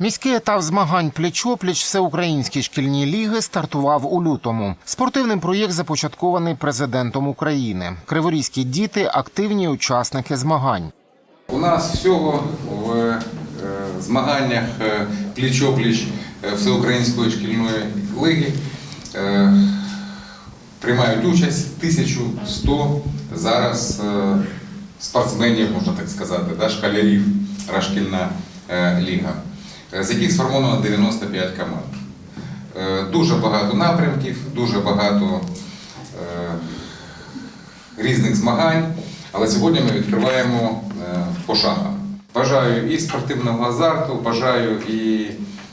Міський етап змагань пліч-опліч всеукраїнські шкільні ліги стартував у лютому. Спортивний проєкт започаткований президентом України. Криворізькі діти активні учасники змагань. У нас всього в е, змаганнях е, пліч-опліч е, Всеукраїнської шкільної лиги приймають участь 1100 зараз спортсменів, можна так сказати, да, школярів Рашкільна ліга, з яких сформовано 95 команд. Е, Дуже багато напрямків, дуже багато е, різних змагань, але сьогодні ми відкриваємо е, по шахам. Бажаю і спортивного азарту, бажаю і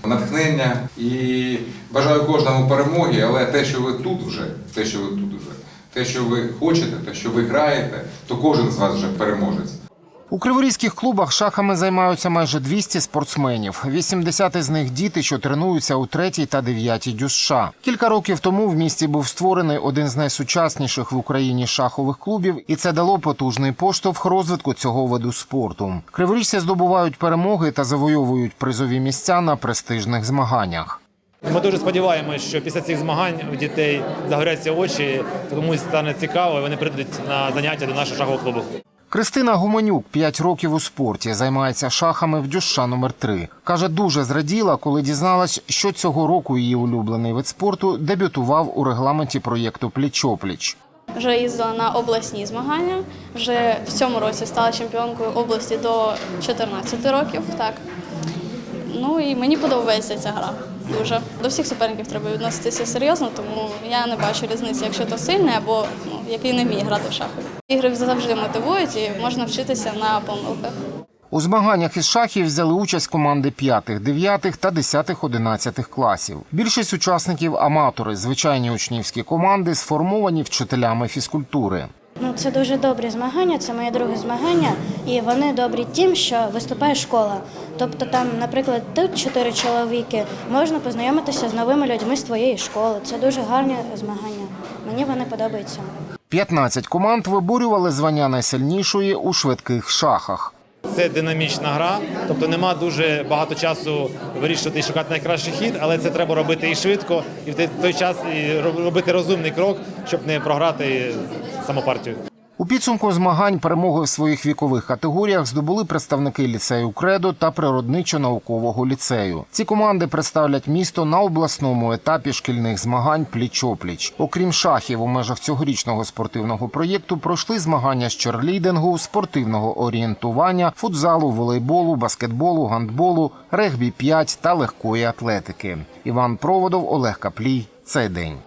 натхнення, і бажаю кожному перемоги, але те, що ви тут вже, те, що ви тут вже, те, що ви хочете, те, що ви граєте, то кожен з вас вже переможець. У криворізьких клубах шахами займаються майже 200 спортсменів. 80 із них діти, що тренуються у третій та дев'ятій ДЮСШ. Кілька років тому в місті був створений один з найсучасніших в Україні шахових клубів, і це дало потужний поштовх розвитку цього виду спорту. Криворіжці здобувають перемоги та завойовують призові місця на престижних змаганнях. Ми дуже сподіваємося, що після цих змагань у дітей загоряться очі, комусь стане цікаво, і вони прийдуть на заняття до нашого шахового клубу. Кристина Гуменюк 5 років у спорті, займається шахами в дюша номер 3 Каже, дуже зраділа, коли дізналась, що цього року її улюблений вид спорту дебютував у регламенті проєкту Пліч-опліч. Вже їздила на обласні змагання. Вже в цьому році стала чемпіонкою області до 14 років. Так. Ну і мені подобається ця гра. Дуже до всіх суперників треба відноситися серйозно, тому я не бачу різниці, якщо то сильний або ну, який не вміє грати в шахи. Ігри завжди мотивують і можна вчитися на помилках. У змаганнях із шахів взяли участь команди 5, 9 та 10, 11 класів. Більшість учасників аматори, звичайні учнівські команди, сформовані вчителями фізкультури. Ну, це дуже добрі змагання, це моє друге змагання, і вони добрі тим, що виступає школа. Тобто, там, наприклад, тут чотири чоловіки, можна познайомитися з новими людьми з твоєї школи. Це дуже гарні змагання. Мені вони подобаються. 15 команд виборювали звання найсильнішої у швидких шахах. Це динамічна гра, тобто нема дуже багато часу вирішувати і шукати найкращий хід, але це треба робити і швидко, і в той час і робити розумний крок, щоб не програти саму партію. У підсумку змагань перемоги в своїх вікових категоріях здобули представники ліцею Кредо та природничо-наукового ліцею. Ці команди представлять місто на обласному етапі шкільних змагань пліч-опліч. Окрім шахів, у межах цьогорічного спортивного проєкту пройшли змагання з черлідингу, спортивного орієнтування, футзалу, волейболу, баскетболу, гандболу, регбі 5 та легкої атлетики. Іван Проводов, Олег Каплій. Цей день.